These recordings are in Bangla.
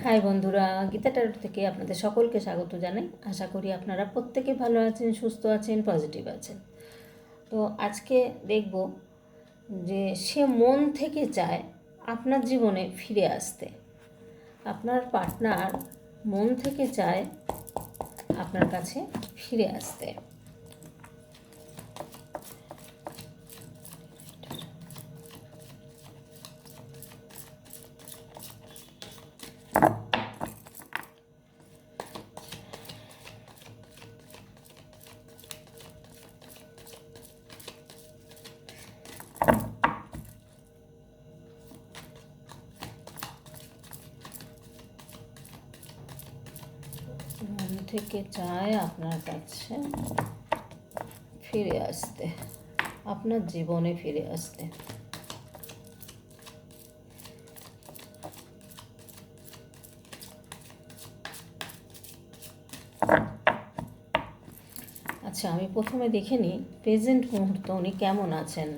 হাই বন্ধুরা, গীতা ট্যারোট থেকে আপনাদের সকলকে স্বাগত জানাই। আশা করি আপনারা প্রত্যেকে ভালো আছেন, সুস্থ আছেন পজিটিভ আছেন। তো আজকে দেখব যে সে মন থেকে চায় আপনার জীবনে ফিরে আসতে। আপনার পার্টনার মন থেকে চায় আপনার কাছে ফিরে আসতে। থেকে চায় আপনার কাছে ফিরে আসতে, আপনার জীবনে ফিরে আসতে। আচ্ছা আমি প্রথমে দেখে নিই প্রেজেন্ট মুহূর্ত উনি কেমন আছেন?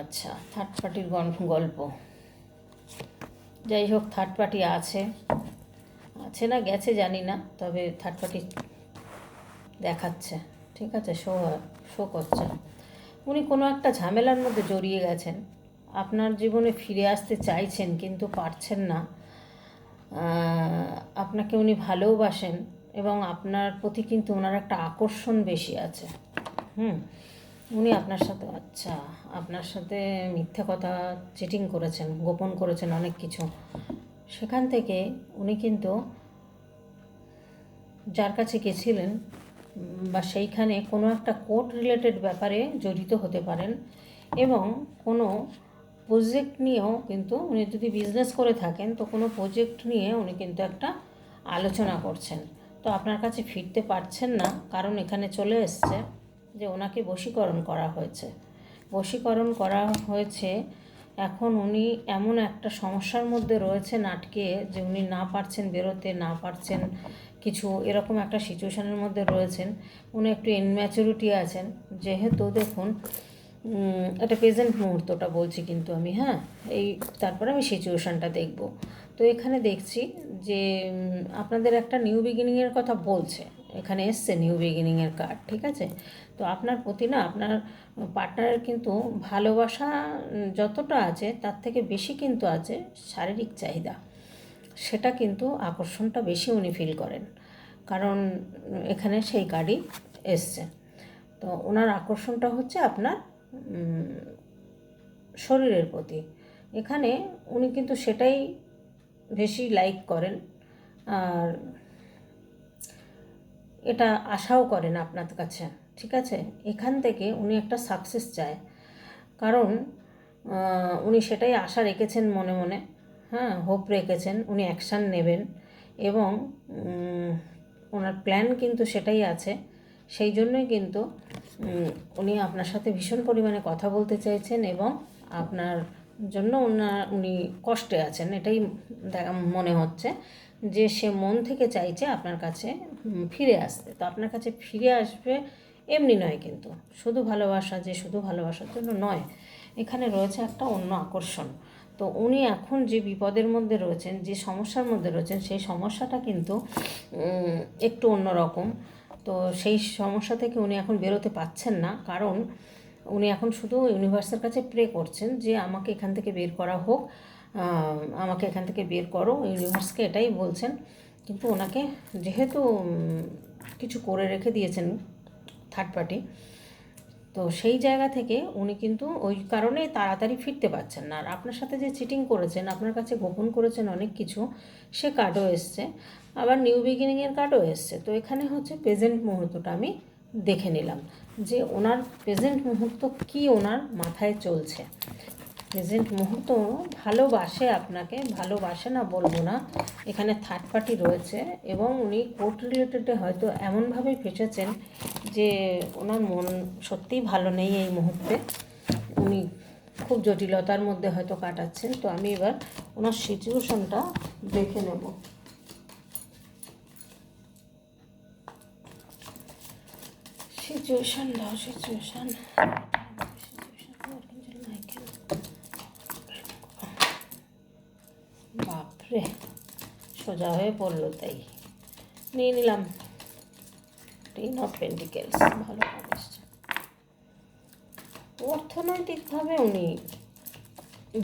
আচ্ছা থার্ড পার্টির গল্প। যাই হোক থার্ড পার্টি আছে। আছে না, গেছে জানি না, তবে থার্ড পার্টি দেখাচ্ছে। ঠিক আছে শো শো করছে। উনি কোনো একটা ঝামেলার মধ্যে জড়িয়ে গেছেন। আপনার জীবনে ফিরে আসতে চাইছেন, কিন্তু পারছেন না। আপনাকে উনি ভালোবাসেন এবং আপনার প্রতি কিন্তু ওনার একটা আকর্ষণ বেশি আছে। হুম, উনি আপনার সাথে আচ্ছা আপনার সাথে মিথ্যে কথা চিটিং করেছেন, গোপন করেছেন অনেক কিছু। সেখান থেকে উনি কিন্তু যার কাছে গেছিলেন বা সেইখানে কোনো একটা কোর্ট রিলেটেড ব্যাপারে জড়িত হতে পারেন এবং কোনো প্রজেক্ট নিয়েও কিন্তু উনি যদি বিজনেস করে থাকেন, তো কোনো প্রজেক্ট নিয়ে উনি কিন্তু একটা আলোচনা করছেন। তো আপনার কাছে ফিরতে পারছেন না, কারণ এখানে চলে এসছে যে ওনাকে বশীকরণ করা হয়েছে। বশীকরণ করা হয়েছে, এখন উনি এমন একটা সমস্যার মধ্যে রয়েছেন আটকে যে উনি না পারছেন বেরোতে, না পারছেন কিছু এরকম একটা সিচুয়েশানের মধ্যে রয়েছেন। উনি একটু ইনম্যাচুরিটি আছেন। যেহেতু দেখুন এটা প্রেজেন্ট মুহূর্তটা বলছি কিন্তু আমি হ্যাঁ? এই, তারপরে আমি সিচুয়েশানটা দেখব। তো এখানে দেখছি যে আপনাদের একটা নিউ বিগিনিংয়ের কথা বলছে। এখানে এসছে নিউ বিগিনিংয়ের কার্ড ঠিক আছে? তো আপনার প্রতি না, আপনার পার্টনারের কিন্তু ভালোবাসা যতটা আছে, তার থেকে বেশি কিন্তু আছে শারীরিক চাহিদা। সেটা কিন্তু আকর্ষণটা বেশি উনি ফিল করেন। কারণ এখানে সেই গাড়ি এসছে। তো ওনার আকর্ষণটা হচ্ছে আপনার শরীরের প্রতি। এখানে উনি কিন্তু সেটাই বেশি লাইক করেন। আর এটা আশাও করেন আপনার কাছে, ঠিক আছে? এখান থেকে উনি একটা সাকসেস চায়। কারণ উনি সেটাই আশা রেখেছেন মনে মনে। হ্যাঁ হোপ রেখেছেন, উনি অ্যাকশান নেবেন এবং ওনার প্ল্যান কিন্তু সেটাই আছে। সেই জন্যই কিন্তু উনি আপনার সাথে ভীষণ পরিমাণে কথা বলতে চাইছেন এবং আপনার জন্য ওনার উনি কষ্টে আছেন, এটাই মনে হচ্ছে যে সে মন থেকে চাইছে আপনার কাছে ফিরে আসতে। তো আপনার কাছে ফিরে আসবে এমনি নয় কিন্তু, শুধু ভালোবাসা যে শুধু ভালোবাসার জন্য নয়, এখানে রয়েছে একটা অন্য আকর্ষণ। তো উনি এখন যে বিপদের মধ্যে রয়েছেন, যে সমস্যার মধ্যে রয়েছেন, সেই সমস্যাটা কিন্তু একটু অন্যরকম। তো সেই সমস্যা থেকে উনি এখন বেরোতে পাচ্ছেন না। কারণ উনি এখন শুধু ইউনিভার্সের কাছে প্রে করছেন যে, আমাকে এখান থেকে বের করা হোক আমাকে এখান থেকে বের করো। ইউনিভার্সকে এটাই বলছেন। কিন্তু ওনাকে যেহেতু কিছু করে রেখে দিয়েছেন থার্ড পার্টি তো সেই জায়গা থেকে উনি কিন্তু ওই কারণে তাড়াতাড়ি ফিরতে পারছেন না। আর আপনার সাথে যে চিটিং করেছেন, আপনার কাছে গোপন করেছেন অনেক কিছু, সে কার্ডও এসছে। আবার নিউ বিগিনিংয়ের কার্ডও এসছে। তো এখানে হচ্ছে প্রেজেন্ট মুহূর্তটা আমি দেখে নিলাম যে ওনার প্রেজেন্ট মুহূর্ত কি ওনার মাথায় চলছে। প্রেজেন্ট মুহূর্ত ভালোবাসে আপনাকে, ভালোবাসে না বলব না। এখানে থার্ড পার্টি রয়েছে এবং উনি কোর্ট রিলেটেডে হয়তো এমনভাবে ফেসেছেন যে ওনার মন সত্যিই ভালো নেই এই মুহূর্তে। উনি খুব জটিলতার মধ্যে হয়তো কাটাচ্ছেন। তো আমি এবার ওনার সিচুয়েশনটা দেখে নেব। সিচুয়েশন দাও সিচুয়েশন সোজা হয়ে পড়ল তাই। নিয়ে নিলাম। টেন অফ পেন্টিকেলস, ভালো অর্থনৈতিকভাবে উনি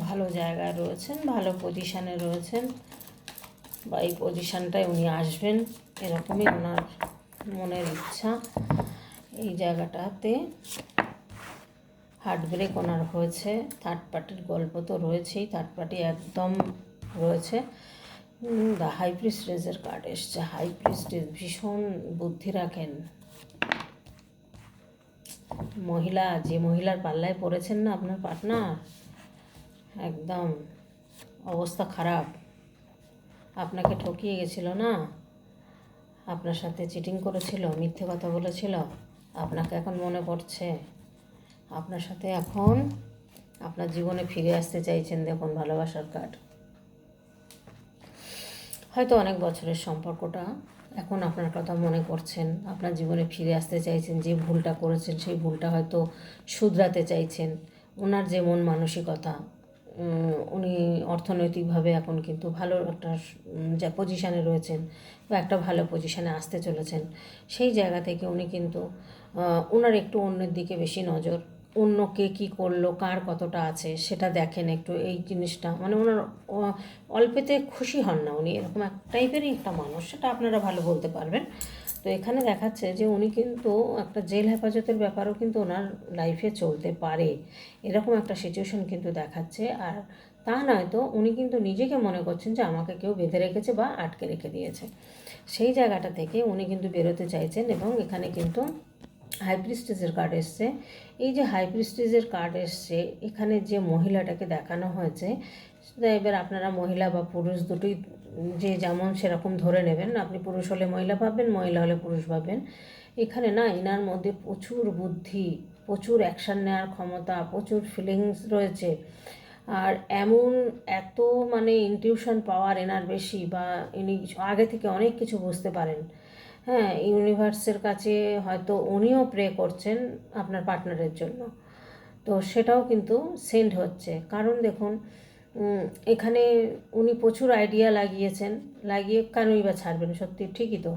ভালো জায়গায় রয়েছেন, ভালো পজিশানে রয়েছেন। বা এই পজিশানটায় উনি আসবেন, এরকমই ওনার মনের ইচ্ছা। এই জায়গাটাতে হার্ট ব্রেক ওনার হয়েছে। থার্ড পার্টির গল্প তো রয়েছেই থার্ড পার্টি একদম রয়েছে। দ্য হাই প্রিস্টেজের কার্ড এসছে। হাই প্রিস্টেজ ভীষণ বুদ্ধি রাখেন। মহিলা, যে মহিলার পাল্লায় পড়েছেন না আপনার পার্টনার একদম, অবস্থা খারাপ। আপনাকে ঠকিয়ে গেছিল না? আপনার সাথে চিটিং করেছিল, মিথ্যে কথা বলেছিল? আপনাকে এখন মনে পড়ছে? আপনার সাথে এখন আপনার জীবনে ফিরে আসতে চাইছেন দেখুন ভালোবাসার কার্ড হয়তো অনেক বছরের সম্পর্কটা এখন আপনার কথা মনে করছেন আপনার জীবনে ফিরে আসতে চাইছেন, যে ভুলটা করেছেন সেই ভুলটা হয়তো শুধরাতে চাইছেন। ওনার যে মন মানসিকতা উনি অর্থনৈতিকভাবে এখন কিন্তু ভালো একটা যা পজিশানে রয়েছেন বা একটা ভালো পজিশানে আসতে চলেছেন, সেই জায়গা থেকে উনি কিন্তু ওনার একটু অন্যের দিকে বেশি নজর অন্য কে কী করল, কার কতটা আছে, সেটা দেখেন একটু এই জিনিসটা। মানে ওনার অল্পেতে খুশি হন না উনি, এরকম এক টাইপেরই একটা মানুষ, সেটা আপনারা ভালো বলতে পারবেন। তো এখানে দেখাচ্ছে যে উনি কিন্তু একটা জেল হেফাজতের ব্যাপারও কিন্তু ওনার লাইফে চলতে পারে, এরকম একটা সিচুয়েশন কিন্তু দেখাচ্ছে। আর তা নয়তো উনি কিন্তু নিজেকে মনে করছেন যে আমাকে কেউ বেঁধে রেখেছে বা আটকে রেখে দিয়েছে। সেই জায়গাটা থেকে উনি কিন্তু বেরোতে চাইছেন এবং এখানে কিন্তু হাইপ্রিস্টেজের কার্ড এসছে। এই যে হাইপ্রিস্টেজের কার্ড এসছে, এখানে যে মহিলাটাকে দেখানো হয়েছে এবার আপনারা মহিলা বা পুরুষ দুটোই, যে যেমন সেরকম ধরে নেবেন। আপনি পুরুষ হলে মহিলা ভাববেন মহিলা হলে পুরুষ ভাববেন এখানে না, এনার মধ্যে প্রচুর বুদ্ধি, প্রচুর অ্যাকশান নেওয়ার ক্ষমতা, প্রচুর ফিলিংস রয়েছে। আর এমন এত মানে ইনটিউশন পাওয়ার এনার বেশি বা ইনি আগে থেকে অনেক কিছু বুঝতে পারেন। হ্যাঁ ইউনিভার্সের কাছে হয়তো উনিও প্রে করছেন আপনার পার্টনারের জন্য। তো সেটাও কিন্তু সেন্ড হচ্ছে। কারণ দেখুন এখানে উনি প্রচুর আইডিয়া লাগিয়েছেন, লাগিয়ে কেনই বা ছাড়বেন? সত্যি, ঠিকই তো।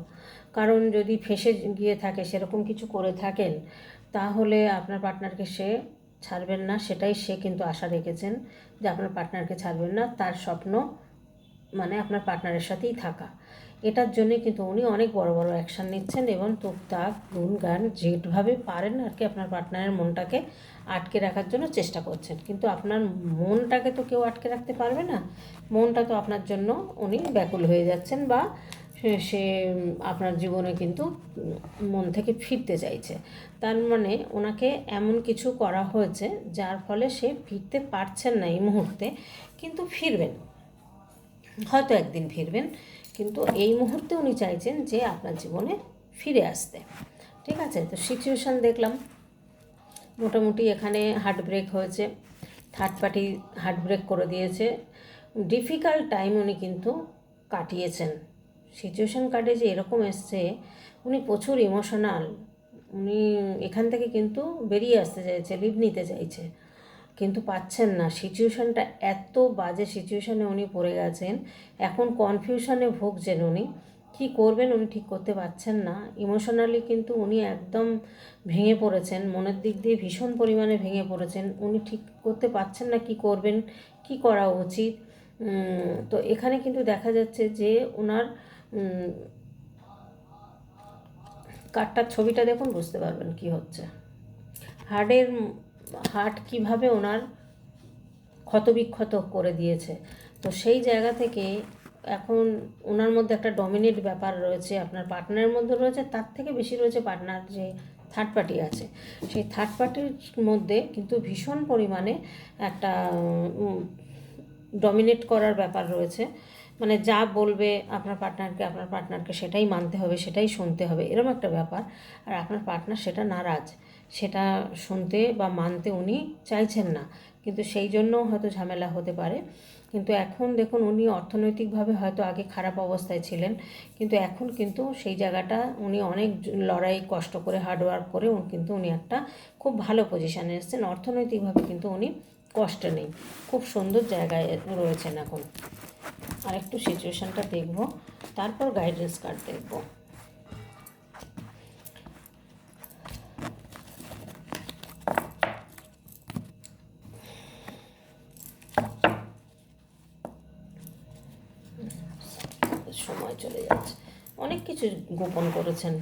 কারণ যদি ফেসে গিয়ে থাকে, সেরকম কিছু করে থাকেন, তাহলে আপনার পার্টনারকে সে ছাড়বেন না। সেটাই সে কিন্তু আশা রেখেছেন যে আপনার পার্টনারকে ছাড়বেন না। তার স্বপ্ন মানে আপনার পার্টনারের সাথেই থাকা। এটার জন্যই কিন্তু উনি অনেক বড় বড় অ্যাকশান নিচ্ছেন এবং টুকটাক গুন গান যেভাবে পারেন আর কি আপনার পার্টনারের মনটাকে আটকে রাখার জন্য চেষ্টা করছেন। কিন্তু আপনার মনটাকে তো কেউ আটকে রাখতে পারবে না। মনটা তো আপনার জন্য উনি ব্যাকুল হয়ে যাচ্ছেন বা সে, আপনার জীবনে কিন্তু মন থেকে ফিরতে চাইছে। তার মানে ওনাকে এমন কিছু করা হয়েছে যার ফলে সে ফিরতে পারছেন না এই মুহূর্তে, কিন্তু ফিরবেন। হয়তো একদিন ফিরবেন। কিন্তু এই মুহূর্তে উনি চাইছেন যে আপনার জীবনে ফিরে আসতে। ঠিক আছে? তো সিচুয়েশান দেখলাম। মোটামুটি এখানে হার্ট ব্রেক হয়েছে। থার্ড পার্টি হার্ট ব্রেক করে দিয়েছে। ডিফিকাল্ট টাইম উনি কিন্তু কাটিয়েছেন। সিচুয়েশান কার্ডে যে এরকম এসছে, উনি প্রচুর ইমোশনাল উনি এখান থেকে কিন্তু বেরিয়ে আসতে চাইছে লিভ নিতে চাইছে। কিন্তু পাচ্ছেন না। সিচুয়েশানটা এত বাজে সিচুয়েশানে উনি পড়ে গেছেন। এখন কনফিউশনে ভুগছেন উনি। কী করবেন উনি ঠিক করতে পারছেন না। ইমোশনালি কিন্তু উনি একদম ভেঙে পড়েছেন। মনের দিক দিয়ে ভীষণ পরিমাণে ভেঙে পড়েছেন। উনি ঠিক করতে পারছেন না কি করবেন কি করা উচিত? তো এখানে কিন্তু দেখা যাচ্ছে যে ওনার উম, কার্ডটার ছবিটা দেখুন বুঝতে পারবেন কি হচ্ছে। হার্টের হার্ট কীভাবে ওনার ক্ষতবিক্ষত করে দিয়েছে। তো সেই জায়গা থেকে এখন ওনার মধ্যে একটা ডমিনেট ব্যাপার রয়েছে, আপনার পার্টনারের মধ্যে রয়েছে, তার থেকে বেশি রয়েছে পার্টনার যে থার্ড পার্টি আছে। সেই থার্ড পার্টির মধ্যে কিন্তু ভীষণ পরিমাণে একটা ডমিনেট করার ব্যাপার রয়েছে। মানে যা বলবে আপনার পার্টনারকে আপনার পার্টনারকে সেটাই মানতে হবে, সেটাই শুনতে হবে এরকম একটা ব্যাপার। আর আপনার পার্টনার সেটা নারাজ। সেটা শুনতে বা মানতে উনি চাইছেন না। কিন্তু সেই জন্য হয়তো ঝামেলা হতে পারে। কিন্তু এখন দেখুন, উনি অর্থনৈতিকভাবে হয়তো আগে খারাপ অবস্থায় ছিলেন। কিন্তু এখন কিন্তু সেই জায়গাটা উনি অনেক লড়াই কষ্ট করে হার্ডওয়ার্ক করে কিন্তু উনি একটা খুব ভালো পজিশানে এসেছেন। অর্থনৈতিকভাবে কিন্তু উনি কষ্টে নেই। খুব সুন্দর জায়গায় রয়েছেন এখন। আর একটু সিচুয়েশানটা দেখব। তারপর গাইডেন্স কার্ড দেখব সময় চলে যাচ্ছে কিছু গোপন করেছেন।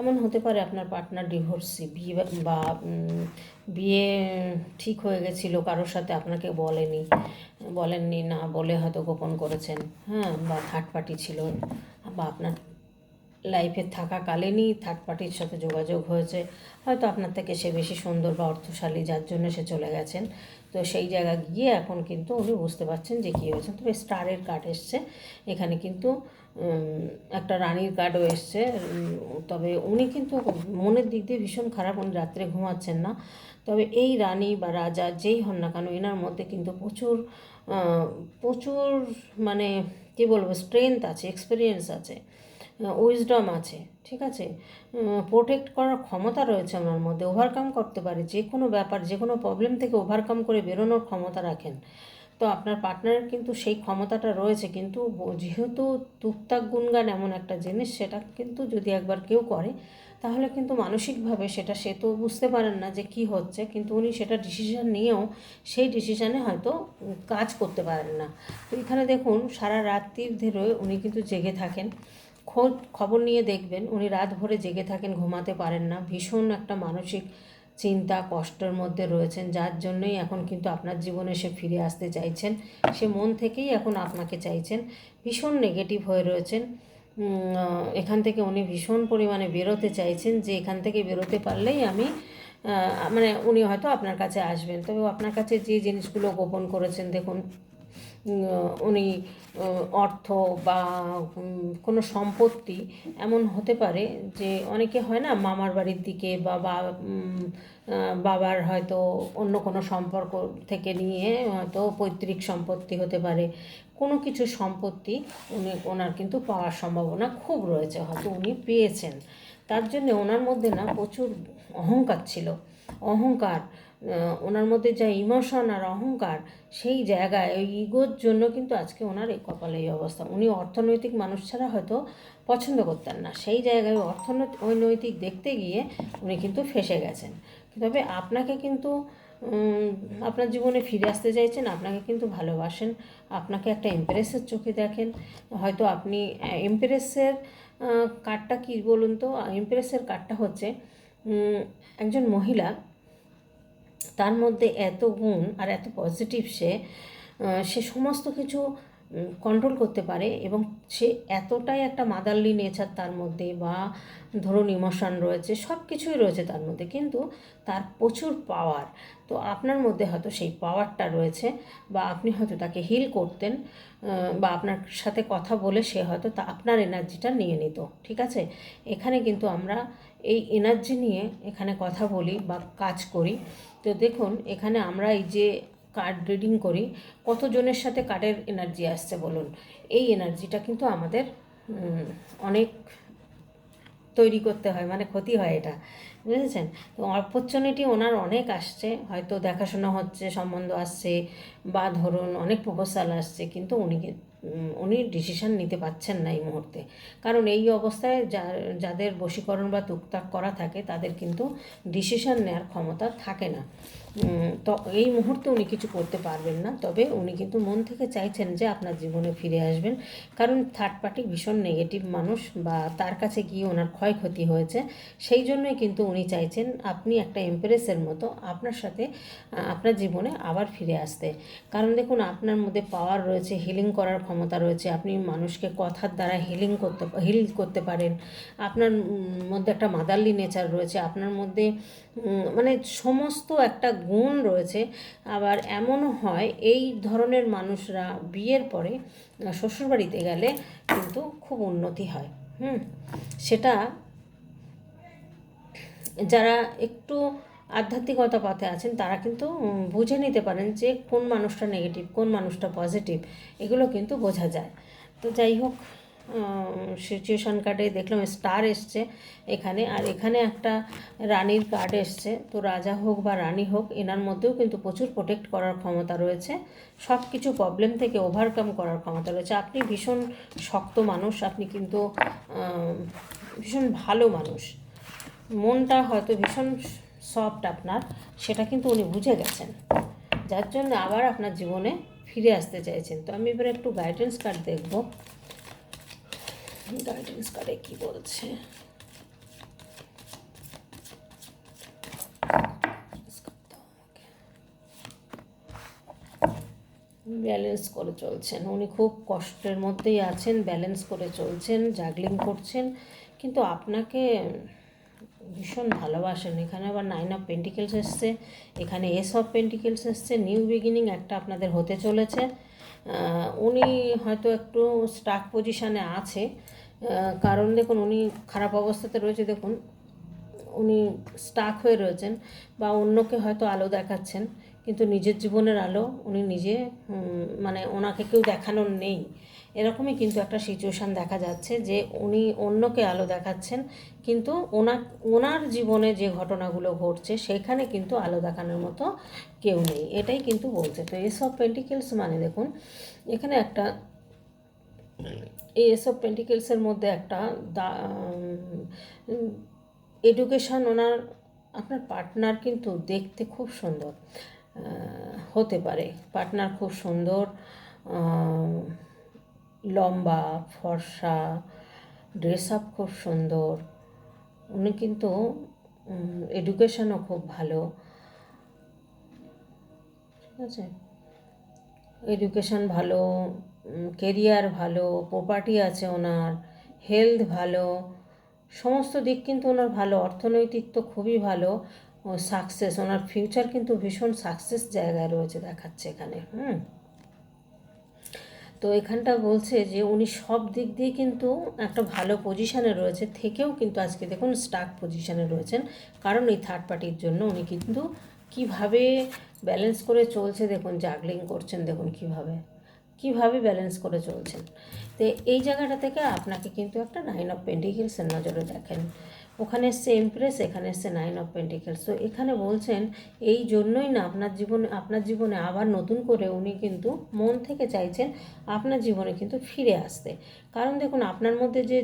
এমন হতে পারে আপনার পার্টনার ডিভোর্সি বিয়ে বা বিয়ে ঠিক হয়ে গেছিল, কারোর সাথে আপনাকে বলেনি, বলেননি, না বলে হয়তো গোপন করেছেন। হ্যাঁ বা থার্ড পার্টি ছিল, বা আপনার লাইফে থাকাকালীনই থার্ড পার্টির সাথে যোগাযোগ হয়েছে। হয়তো আপনার থেকে সে বেশি সুন্দর বা অর্থশালী, যার জন্য সে চলে গেছেন। তো সেই জায়গা গিয়ে এখন কিন্তু উনি বুঝতে পারছেন যে কী হয়েছে। তবে স্টারের কার্ড এসছে। এখানে কিন্তু একটা রানীর কার্ডও এসছে। তবে উনি কিন্তু মনের দিক দিয়ে ভীষণ খারাপ, উনি রাত্রে ঘুমাচ্ছেন না। তবে এই রানী বা রাজা যেই হন না কেন, এনার মধ্যে কিন্তু প্রচুর প্রচুর মানে কী বলব স্ট্রেংথ আছে এক্সপিরিয়েন্স আছে উইজডম আছে, ঠিক আছে? প্রোটেক্ট করার ক্ষমতা রয়েছে ওনার মধ্যে ওভারকাম করতে পারে, যে কোনো ব্যাপার, যে কোনো প্রবলেম থেকে ওভারকাম করে বেরোনোর ক্ষমতা রাখেন। তো আপনার পার্টনারের কিন্তু সেই ক্ষমতাটা রয়েছে। কিন্তু যেহেতু তুকতাক গুণগান এমন একটা জিনিস, সেটা কিন্তু যদি একবার কেউ করে, তাহলে কিন্তু মানসিকভাবে সেটা, সে তো বুঝতে পারেন না যে কি হচ্ছে। কিন্তু উনি সেটা ডিসিশান নিয়েও সেই ডিসিশানে হয়তো কাজ করতে পারেন না। তো এখানে দেখুন, সারা রাত্রির ধরে উনি কিন্তু জেগে থাকেন। খোঁজ খবর নিয়ে দেখবেন, উনি রাত ভরে জেগে থাকেন, ঘুমাতে পারেন না। ভীষণ একটা মানসিক চিন্তা, কষ্টের মধ্যে রয়েছেন। যার জন্যই এখন কিন্তু আপনার জীবনে সে ফিরে আসতে চাইছেন। সে মন থেকেই এখন আপনাকে চাইছেন। ভীষণ নেগেটিভ হয়ে রয়েছেন। এখান থেকে উনি ভীষণ পরিমাণে বেরোতে চাইছেন যে এখান থেকে বেরোতে পারলেই আমি মানে উনি হয়তো আপনার কাছে আসবেন। তবে আপনার কাছে যে জিনিসগুলো গোপন করেছেন, দেখুন উনি অর্থ বা কোনো সম্পত্তি এমন হতে পারে যে অনেকে হয় না মামার বাড়ির দিকে বা বাবার হয়তো অন্য কোনো সম্পর্ক থেকে নিয়ে হয়তো পৈতৃক সম্পত্তি হতে পারে। কোনো কিছু সম্পত্তি উনি, ওনার কিন্তু পাওয়ার সম্ভাবনা খুব রয়েছে, হয়তো উনি পেয়েছেন। তার জন্য ওনার মধ্যে না প্রচুর অহংকার ছিল। অহংকার ওনার মধ্যে যা ইমোশন আর অহংকার, সেই জায়গায় ওই ইগোর জন্য কিন্তু আজকে ওনার এই কপালে এই অবস্থা। উনি অর্থনৈতিক মানুষ ছাড়া হয়তো পছন্দ করতেন না। সেই জায়গায় অর্থনৈতিক দেখতে গিয়ে উনি কিন্তু ফেসে গেছেন। তবে আপনাকে কিন্তু আপনার জীবনে ফিরে আসতে চাইছেন, আপনাকে কিন্তু ভালোবাসেন, আপনাকে একটা এমপ্রেসের চোখে দেখেন। হয়তো আপনি এমপ্রেসের কার্ডটা কী বলুন তো? এমপ্রেসের কার্ডটা হচ্ছে একজন মহিলা, তার মধ্যে এত গুণ আর এত পজিটিভ সে সে সমস্ত কিছু কন্ট্রোল করতে পারে এবং সে এতটাই একটা মাদারলি নেচার তার মধ্যে বা ধরুন ইমোশন রয়েছে সব কিছুই রয়েছে তার মধ্যে। কিন্তু তার প্রচুর পাওয়ার তো আপনার মধ্যে হয়তো সেই পাওয়ারটা রয়েছে বা আপনি হয়তো তাকে হিল করতেন বা আপনার সাথে কথা বলে সে হয়তো তা আপনার এনার্জিটা নিয়ে নিত। ঠিক আছে? এখানে কিন্তু আমরা এই এনার্জি নিয়ে এখানে কথা বলি বা কাজ করি। তো দেখুন, এখানে আমরা এই যে কার্ড রিডিং করি, কতজনের সাথে কার্ডের এনার্জি আসছে বলুন? এই এনার্জিটা কিন্তু আমাদের অনেক তৈরি করতে হয় মানে ক্ষতি হয় এটা। বুঝেছেন? তো অপরচুনিটি ওনার অনেক আসছে, হয়তো দেখাশোনা হচ্ছে, সম্বন্ধ আসছে, বা ধরুন অনেক প্রপোজাল আসছে, কিন্তু উনি উনি ডিসিশন নিতে পারছেন না এই মুহূর্তে। কারণ এই অবস্থায় যাদের বশীকরণ বা তুকতাক করা থাকে, তাদের কিন্তু ডিসিশন নেওয়ার ক্ষমতা থাকে না। তো এই মুহূর্তে উনি কিছু করতে পারবেন না। তবে উনি কিন্তু মন থেকে চাইছেন যে আপনার জীবনে ফিরে আসবেন। কারণ থার্ড পার্টি ভীষণ নেগেটিভ মানুষ বা তার কাছে গিয়ে ওনার ক্ষয়ক্ষতি হয়েছে। সেই জন্যই কিন্তু উনি চাইছেন আপনি একটা এমপ্রেসের মতো আপনার সাথে আপনার জীবনে আবার ফিরে আসতে। কারণ দেখুন, আপনার মধ্যে পাওয়ার রয়েছে হিলিং করার ক্ষমতা রয়েছে। আপনি মানুষকে কথার দ্বারা হিলিং করতে হিল করতে পারেন। আপনার মধ্যে একটা মাদারলি নেচার রয়েছে। আপনার মধ্যে মানে সমস্ত একটা গুণ রয়েছে। আবার এমনও হয়, এই ধরনের মানুষরা বিয়ের পরে শ্বশুরবাড়িতে গেলে কিন্তু খুব উন্নতি হয়। হুম, সেটা যারা একটু আধ্যাত্মিকতা পথে আছেন, তারা কিন্তু বুঝে নিতে পারেন যে কোন মানুষটা নেগেটিভ কোন মানুষটা পজিটিভ এগুলো কিন্তু বোঝা যায়। তো যাই হোক সিচুয়েশান কার্ডে দেখলাম স্টার এসছে এখানে। আর এখানে একটা রানীর কার্ড এসছে। তো রাজা হোক বা রানী হোক, এনার মধ্যেও কিন্তু প্রচুর প্রোটেক্ট করার ক্ষমতা রয়েছে। সব কিছু প্রবলেম থেকে ওভারকাম করার ক্ষমতা রয়েছে। আপনি ভীষণ শক্ত মানুষ, আপনি কিন্তু ভীষণ ভালো মানুষ। মনটা হয়তো ভীষণ সফট আপনার, সেটা কিন্তু উনি বুঝে গেছেন। যার জন্য আবার আপনার জীবনে ফিরে আসতে চাইছেন। তো আমি এবার একটু গাইডেন্স কার্ড দেখব। গাইডেন্স কার্ডে কি বলছে? ব্যালেন্স করে চলছেন। উনি খুব কষ্টের মধ্যেই আছেন ব্যালেন্স করে চলছেন জাগলিং করছেন। কিন্তু আপনাকে ভীষণ ভালোবাসেন। এখানে আবার নাইন অফ পেন্টিকেলস এসছে, এখানে এস অফ পেন্টিকেলস এসছে নিউ বিগিনিং একটা আপনাদের হতে চলেছে। উনি হয়তো একটু স্টাক পজিশানে আছে কারণ দেখুন, উনি খারাপ অবস্থাতে রয়েছে, দেখুন, উনি স্টাক হয়ে রয়েছেন বা অন্যকে হয়তো আলো দেখাচ্ছেন, কিন্তু নিজের জীবনের আলো উনি নিজে মানে ওনাকে কেউ দেখানোর নেই। এরকমই কিন্তু একটা সিচুয়েশান দেখা যাচ্ছে যে উনি অন্যকে আলো দেখাচ্ছেন, কিন্তু ওনা, ওনার জীবনে যে ঘটনাগুলো ঘটছে, সেখানে কিন্তু আলো দেখানোর মতো কেউ নেই। এটাই কিন্তু বলছে। তো এসব পেন্টিকেলস মানে দেখুন, এখানে একটা এই এসব পেন্টিকেলসের মধ্যে একটা এডুকেশন ওনার, আপনার পার্টনার কিন্তু দেখতে খুব সুন্দর হতে পারে। পার্টনার খুব সুন্দর লম্বা, ফর্সা ড্রেস আপ খুব সুন্দর। উনি কিন্তু এডুকেশনও খুব ভালো। ঠিক আছে? এডুকেশন ভালো কেরিয়ার ভালো প্রপার্টি আছে ওনার হেলথ ভালো, সমস্ত দিক কিন্তু ওনার ভালো, অর্থনৈতিক তো খুবই ভালো, ও সাকসেস ওনার ফিউচার কিন্তু ভীষণ সাকসেস জায়গায় রয়েছে দেখাচ্ছে এখানে, হুম। তো এখানটা বলছে যে উনি সব দিক দিয়ে কিন্তু একটা ভালো পজিশানে রয়েছে, থেকেও কিন্তু আজকে দেখুন স্টাক পজিশানে রয়েছেন, কারণ এই থার্ড পার্টির জন্য উনি কিন্তু কীভাবে ব্যালেন্স করে চলছে দেখুন জাগলিং করছেন দেখুন কীভাবে। কীভাবে ব্যালেন্স করে চলছেন? তো এই জায়গাটা থেকে আপনাকে কিন্তু একটা নাইন অফ পেন্টিকেলসের নজরে দেখেন। ওখানে এসছে এমপ্রেস এখানে এসছে নাইন অফ পেন্টিকেলস তো এখানে বলছেন, এই জন্যই না আপনার জীবনে আপনার জীবনে আবার নতুন করে উনি কিন্তু মন থেকে চাইছেন আপনার জীবনে কিন্তু ফিরে আসতে। কারণ দেখুন, আপনার মধ্যে যে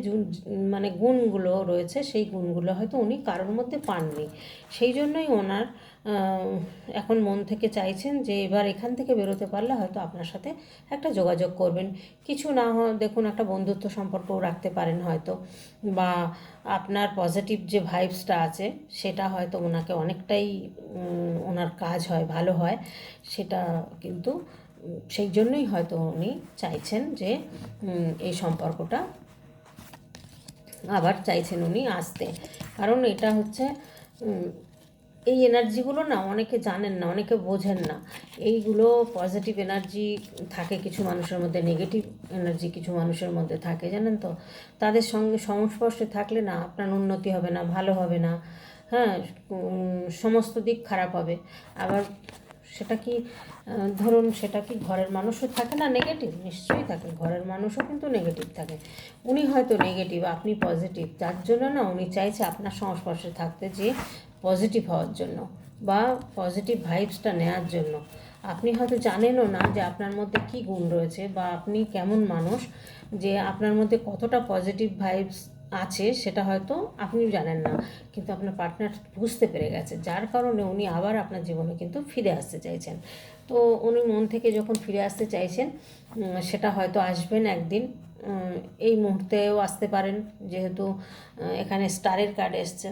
মানে গুণগুলো রয়েছে, সেই গুণগুলো হয়তো উনি কারোর মধ্যে পাননি। সেই জন্যই ওনার এখন মন থেকে চাইছেন যে এবার এখান থেকে বেরোতে পারলে হয়তো আপনার সাথে একটা যোগাযোগ করবেন। কিছু না হয় দেখুন, একটা বন্ধুত্ব সম্পর্কও রাখতে পারেন হয়তো। বা আপনার পজিটিভ যে ভাইবসটা আছে, সেটা হয়তো ওনাকে অনেকটাই ওনার কাজ হয়, ভালো হয়। সেটা কিন্তু, সেই জন্যই হয়তো উনি চাইছেন যে এই সম্পর্কটা আবার চাইছেন উনি আসতে। কারণ এটা হচ্ছে এই এনার্জিগুলো না অনেকে জানেন না, অনেকে বোঝেন না। এইগুলো পজিটিভ এনার্জি থাকে কিছু মানুষের মধ্যে নেগেটিভ এনার্জি কিছু মানুষের মধ্যে থাকে, জানেন তো? তাদের সঙ্গে সংস্পর্শে থাকলে না আপনার উন্নতি হবে না, ভালো হবে না। হ্যাঁ সমস্ত দিক খারাপ হবে। আবার সেটা কি ধরুন সেটা কি ঘরের মানুষও থাকে না নেগেটিভ নিশ্চয়ই থাকে, ঘরের মানুষও কিন্তু নেগেটিভ থাকে। উনি হয়তো নেগেটিভ আপনি পজিটিভ যার জন্য না উনি চাইছে আপনার সংস্পর্শে থাকতে যে পজিটিভ হওয়ার জন্য বা পজিটিভ ভাইবসটা নেওয়ার জন্য। আপনি হয়তো জানেনও না যে আপনার মধ্যে কী গুণ রয়েছে বা আপনি কেমন মানুষ, যে আপনার মধ্যে কতটা পজিটিভ ভাইবস আছে সেটা হয়তো আপনিও জানেন না, কিন্তু আপনার পার্টনার বুঝতে পেরে গেছে। যার কারণে উনি আবার আপনার জীবনে কিন্তু ফিরে আসতে চাইছেন। তো উনি মন থেকে যখন ফিরে আসতে চাইছেন সেটা হয়তো আসবেন একদিন। এই মুহূর্তেও আসতে পারেন, যেহেতু এখানে স্টারের কার্ড এসছে।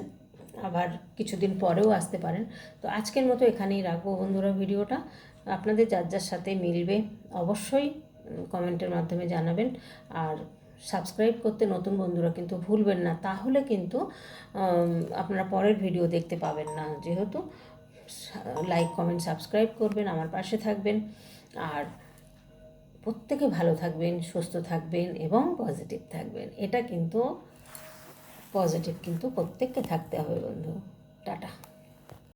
আবার কিছুদিন পরেও আসতে পারেন। তো আজকের মতো এখানেই রাখব বন্ধুরা ভিডিওটা। আপনাদের যার যার সাথে মিলবে অবশ্যই কমেন্টের মাধ্যমে জানাবেন। আর সাবস্ক্রাইব করতে নতুন বন্ধুরা কিন্তু ভুলবেন না। তাহলে কিন্তু আপনারা পরের ভিডিও দেখতে পাবেন না। যেহেতু লাইক, কমেন্ট, সাবস্ক্রাইব করবেন, আমার পাশে থাকবেন। আর প্রত্যেকে ভালো থাকবেন, সুস্থ থাকবেন এবং পজিটিভ থাকবেন। এটা কিন্তু পজিটিভ কিন্তু প্রত্যেককে থাকতে হবে বন্ধু। টাটা।